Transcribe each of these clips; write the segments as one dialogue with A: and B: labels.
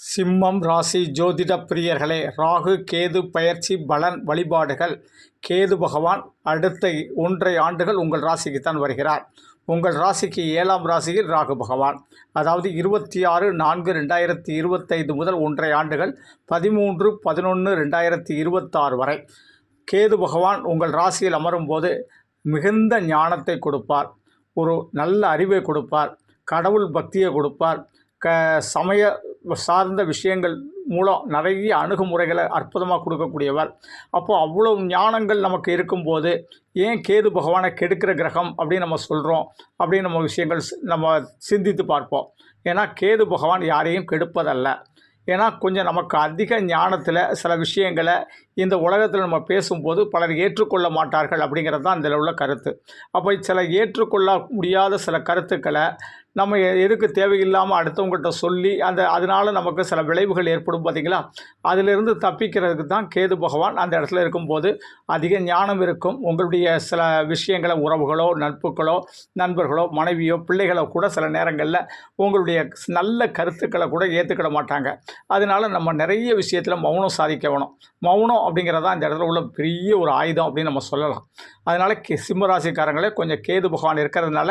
A: சிம்மம் ராசி ஜோதிட பிரியர்களே ராகு கேது பயிற்சி பலன் வழிபாடுகள். கேது பகவான் அடுத்த ஒன்றை ஆண்டுகள் உங்கள் ராசிக்கு தான் வருகிறார். உங்கள் ராசிக்கு ஏழாம் ராசியில் ராகு பகவான். அதாவது இருபத்தி ஆறு நான்கு ரெண்டாயிரத்தி இருபத்தைந்து முதல் ஒன்றை ஆண்டுகள் பதிமூன்று பதினொன்று ரெண்டாயிரத்தி இருபத்தாறு வரை. கேது பகவான் உங்கள் ராசியில் அமரும் போது மிகுந்த ஞானத்தை கொடுப்பார். ஒரு நல்ல அறிவை கொடுப்பார். கடவுள் பக்தியை கொடுப்பார். க சமய சார்ந்த விஷயங்கள் மூலம் நிறைய அணுகுமுறைகளை அற்புதமாக கொடுக்கக்கூடியவர். அப்போது அவ்வளோ ஞானங்கள் நமக்கு இருக்கும்போது ஏன் கேது பகவானை கெடுக்கிற கிரகம் அப்படின்னு நம்ம சொல்கிறோம் அப்படின்னு நம்ம விஷயங்கள் சி- நம்ம சிந்தித்து பார்ப்போம். ஏன்னா கேது பகவான் யாரையும் கெடுப்பதல்ல. ஏன்னா கொஞ்சம் நமக்கு அதிக ஞானத்தில் சில விஷயங்களை இந்த உலகத்தில் நம்ம பேசும்போது பலர் ஏற்றுக்கொள்ள மாட்டார்கள் அப்படிங்கிறது தான் இதில் உள்ள கருத்து. அப்போ சில ஏற்றுக்கொள்ள முடியாத சில கருத்துக்களை நம்ம எதுக்கு தேவையில்லாமல் அடுத்தவங்ககிட்ட சொல்லி அந்த அதனால் நமக்கு சில விளைவுகள் ஏற்படும் பார்த்தீங்களா அதிலிருந்து தப்பிக்கிறதுக்கு தான் கேது பகவான் அந்த இடத்துல இருக்கும்போது அதிக ஞானம் இருக்கும். உங்களுடைய சில விஷயங்களை உறவுகளோ நட்புகளோ நண்பர்களோ மனைவியோ பிள்ளைகளோ கூட சில நேரங்களில் உங்களுடைய நல்ல கருத்துக்களை கூட ஏற்றுக்கிட மாட்டாங்க. அதனால நம்ம நிறைய விஷயத்தில் மௌனம் சாதிக்க வேணும். மௌனம் அப்படிங்கிறதா இந்த இடத்துல உள்ள பெரிய ஒரு ஆயுதம் அப்படின்னு நம்ம சொல்லலாம். அதனால் கே சிம்மராசிக்காரங்களே கொஞ்சம் கேது பகவான் இருக்கிறதுனால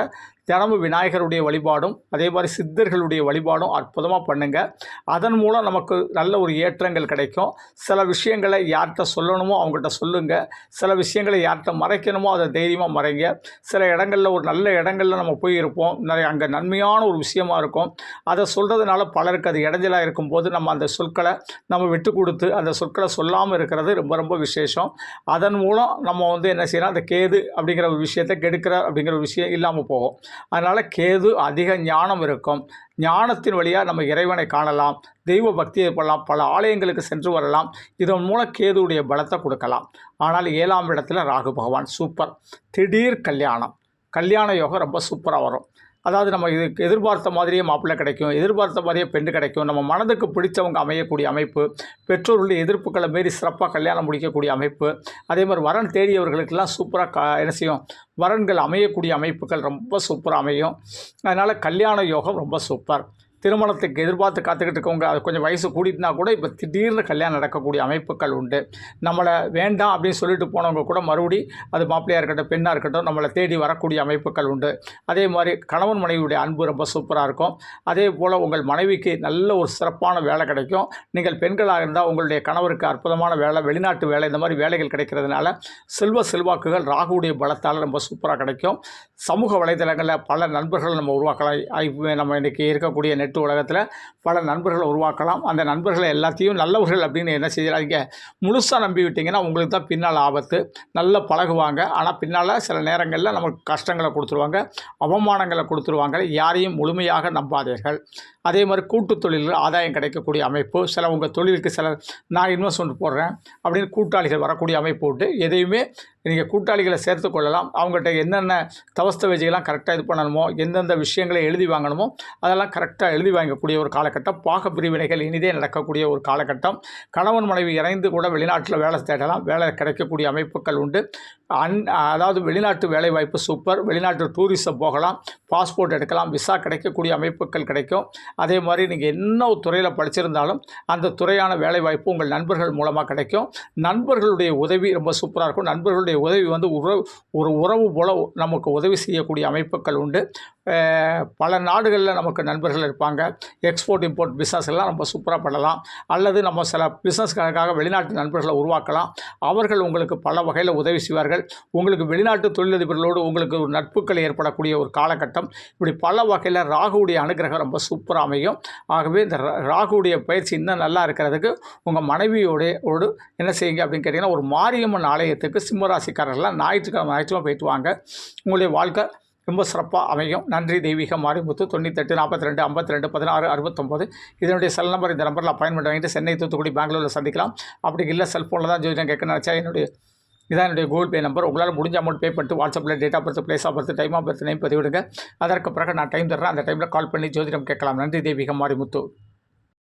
A: தினமும் விநாயகருடைய வழிபாடும் அதே மாதிரி சித்தர்களுடைய வழிபாடும் அற்புதமாக பண்ணுங்கள் அதன் மூலம் நமக்கு நல்ல ஒரு ஏற்றங்கள் கிடைக்கும். சில விஷயங்களை யார்கிட்ட சொல்லணுமோ அவங்ககிட்ட சொல்லுங்கள் சில விஷயங்களை யார்கிட்ட மறைக்கணுமோ அதை தைரியமாக மறைங்க. சில இடங்களில் ஒரு நல்ல இடங்களில் நம்ம போய் இருப்போம் நிறைய அங்கே நன்மையான ஒரு விஷயமா இருக்கும். அதை சொல்கிறதுனால பலருக்கு அது இடைஞ்சலாக இருக்கும்போது நம்ம அந்த சொற்களை நம்ம விட்டு கொடுத்து அந்த சொற்களை சொல்லாமல் இருக்கிறது ரொம்ப ரொம்ப விசேஷம். அதன் மூலம் நம்ம வந்து என்ன செய்யணும் அந்த கேது அப்படிங்கிற ஒரு விஷயத்தை கெடுக்கிற அப்படிங்கிற ஒரு விஷயம் இல்லாமல் போகும். அதனால் கேது அதிக ஞானம் இருக்கும். ஞானத்தின் வழியாக நம்ம இறைவனை காணலாம். தெய்வ பக்தியை பண்ணலாம் பல ஆலயங்களுக்கு சென்று வரலாம். இதன் மூலம் கேதுவுடைய பலத்தை கொடுக்கலாம். ஆனால் ஏழாம் இடத்துல ராகு பகவான் சூப்பர். திடீர் கல்யாணம். கல்யாண யோகம் ரொம்ப சூப்பராக வரும். அதாவது நம்ம இதுக்கு எதிர்பார்த்த மாதிரியே மாப்பிள்ளை கிடைக்கும் எதிர்பார்த்த மாதிரியே பெண்ணு கிடைக்கும் நம்ம மனதுக்கு பிடிச்சவங்க அமையக்கூடிய அமைப்பு பெற்றோர்களுடைய எதிர்ப்புகளை மாரி சிறப்பாக கல்யாணம் முடிக்கக்கூடிய அமைப்பு அதே மாதிரி வரன் தேடியவர்களுக்கெல்லாம் சூப்பராக க என்ன செய்யும்? வரன்கள் அமையக்கூடிய அமைப்புகள் ரொம்ப சூப்பராக அமையும். அதனால் கல்யாண யோகம் ரொம்ப சூப்பர் திருமணத்துக்கு எதிர்பார்த்து காத்துக்கிட்டு இருக்கவங்க அது கொஞ்சம் வயசு கூடிட்டுனா கூட இப்போ திடீர்னு கல்யாணம் நடக்கக்கூடிய அமைப்புகள் உண்டு. நம்மளை வேண்டாம் அப்படின்னு சொல்லிட்டு போனவங்க கூட மறுபடி அது மாப்பிள்ளையாக இருக்கட்டும் பெண்ணாக இருக்கட்டும் நம்மளை தேடி வரக்கூடிய அமைப்புகள் உண்டு. அதே மாதிரி கணவன் மனைவியுடைய அன்பு ரொம்ப சூப்பராக இருக்கும். அதே போல் உங்கள் மனைவிக்கு நல்ல ஒரு சிறப்பான வேலை கிடைக்கும். நீங்கள் பெண்களாக இருந்தால் உங்களுடைய கணவருக்கு அற்புதமான வேலை வெளிநாட்டு வேலை இந்த மாதிரி வேலைகள் கிடைக்கிறதுனால செல்வ செல்வாக்குகள் ராகுடைய பலத்தால் ரொம்ப சூப்பராக கிடைக்கும். சமூக வலைதளங்களில் பல நண்பர்கள் நம்ம உருவாக்கலாம். ஐ- நம்ம இன்றைக்கி இருக்கக்கூடிய நெட் உலகத்தில் பல நண்பர்களை உருவாக்கலாம். அந்த நண்பர்களை எல்லாத்தையும் நல்லவர்கள் அப்படின்னு என்ன செய்கிறாங்க முழுசாக நம்பி விட்டிங்கன்னா உங்களுக்கு தான் பின்னால் ஆபத்து. நல்லா பழகுவாங்க. ஆனால் பின்னால் சில நேரங்களில் நமக்கு கஷ்டங்களை கொடுத்துருவாங்க. அவமானங்களை கொடுத்துருவாங்க. யாரையும் முழுமையாக நம்பாதீர்கள். அதே மாதிரி கூட்டு தொழிலில் ஆதாயம் கிடைக்கக்கூடிய அமைப்பு. சில உங்கள் தொழிலுக்கு சில நான் இன்வெஸ்ட்மெண்ட் போடுறேன் அப்படின்னு கூட்டாளிகள் வரக்கூடிய அமைப்பு போட்டு எதையுமே நீங்கள் கூட்டாளிகளை சேர்த்து கொள்ளலாம். அவங்ககிட்ட என்னென்ன தவஸ்தவேஜிகள்லாம் கரெக்டாக இது பண்ணணுமோ எந்தெந்த விஷயங்களை எழுதி வாங்கணுமோ அதெல்லாம் கரெக்டாக எழுதி வாங்கக்கூடிய ஒரு காலகட்டம். பாக பிரிவினைகள் இனிதே நடக்கக்கூடிய ஒரு காலகட்டம். கணவன் மனைவி இறைந்து கூட வெளிநாட்டில் வேலை தேடலாம். வேலை கிடைக்கக்கூடிய அமைப்புகள் உண்டு. அன் அதாவது வெளிநாட்டு வேலை வாய்ப்பு சூப்பர் வெளிநாட்டு டூரிசம் போகலாம். பாஸ்போர்ட் எடுக்கலாம். விசா கிடைக்கக்கூடிய அமைப்புகள் கிடைக்கும். அதே மாதிரி நீங்கள் என்ன ஒரு துறையில் படிச்சிருந்தாலும் அந்த துறையான வேலை வாய்ப்பு உங்கள் நண்பர்கள் மூலமாக கிடைக்கும். நண்பர்களுடைய உதவி ரொம்ப சூப்பராக இருக்கும். நண்பர்களுடைய உதவி வந்து உறவு ஒரு உறவு போல நமக்கு உதவி செய்யக்கூடிய அமைப்புகள் உண்டு. பல நாடுகளில் நமக்கு நண்பர்கள் இருப்பாங்க. எக்ஸ்போர்ட் இம்போர்ட் பிஸ்னஸ் எல்லாம் நம்ம சூப்பராக பண்ணலாம். அல்லது நம்ம சில பிஸ்னஸ்களுக்காக வெளிநாட்டு நண்பர்களை உருவாக்கலாம். அவர்கள் உங்களுக்கு பல வகையில் உதவி செய்வார்கள். உங்களுக்கு வெளிநாட்டு தொழிலதிபர்களோடு உங்களுக்கு ஒரு நட்புகள் ஏற்படக்கூடிய ஒரு காலகட்டம். இப்படி பல வகையில் ராகுவுடைய அனுகிரகம் ரொம்ப சூப்பராக அமையும். ஆகவே இந்த ராகுடைய ராகுவுடைய பயிற்சி இன்னும் நல்லா இருக்கிறதுக்கு உங்கள் மனைவியோடைய ஓடு என்ன செய்யுங்க அப்படின்னு கேட்டிங்கன்னா ஒரு மாரியம்மன் ஆலயத்துக்கு சிம்மராசிக்காரர்கள்லாம் ஞாயிற்றுக்கிழமை ஞாயிற்றுக்கிழமை போயிட்டு வாங்க. உங்களுடைய வாழ்க்கை ரொம்ப சிறப்பாக அமையும். நன்றி தெய்வீகம். மாரிமுத்து தொண்ணூத்தெட்டு நாற்பத்தி ரெண்டு ஐம்பத்தி ரெண்டு பதினாறு அறுபத்தொம்போது. இதனுடைய செல் நம்பர் இந்த நம்பரில் அப்பாயின்மெண்ட் வாங்கிட்டு சென்னை தூத்துக்குடி பெங்களூரில் சந்திக்கலாம். அப்படி இல்லை செல்ஃபோனில் தான் ஜோதிடம் கேட்க நினச்சா என்னுடைய இதான் என்னுடைய கூகுள் பே நம்பர் உங்களால் முடிஞ்ச அமௌண்ட் பே பண்ணிட்டு வாட்ஸ்அப்பில் date of birth place of birth time of birth name பதிவிடுங்க. அதற்கு பிறகு நான் டைம் தர்றேன். அந்த டைமில் கால் பண்ணி ஜோதிடம் கேட்கலாம். நன்றி தெய்வீக மாரிமுத்து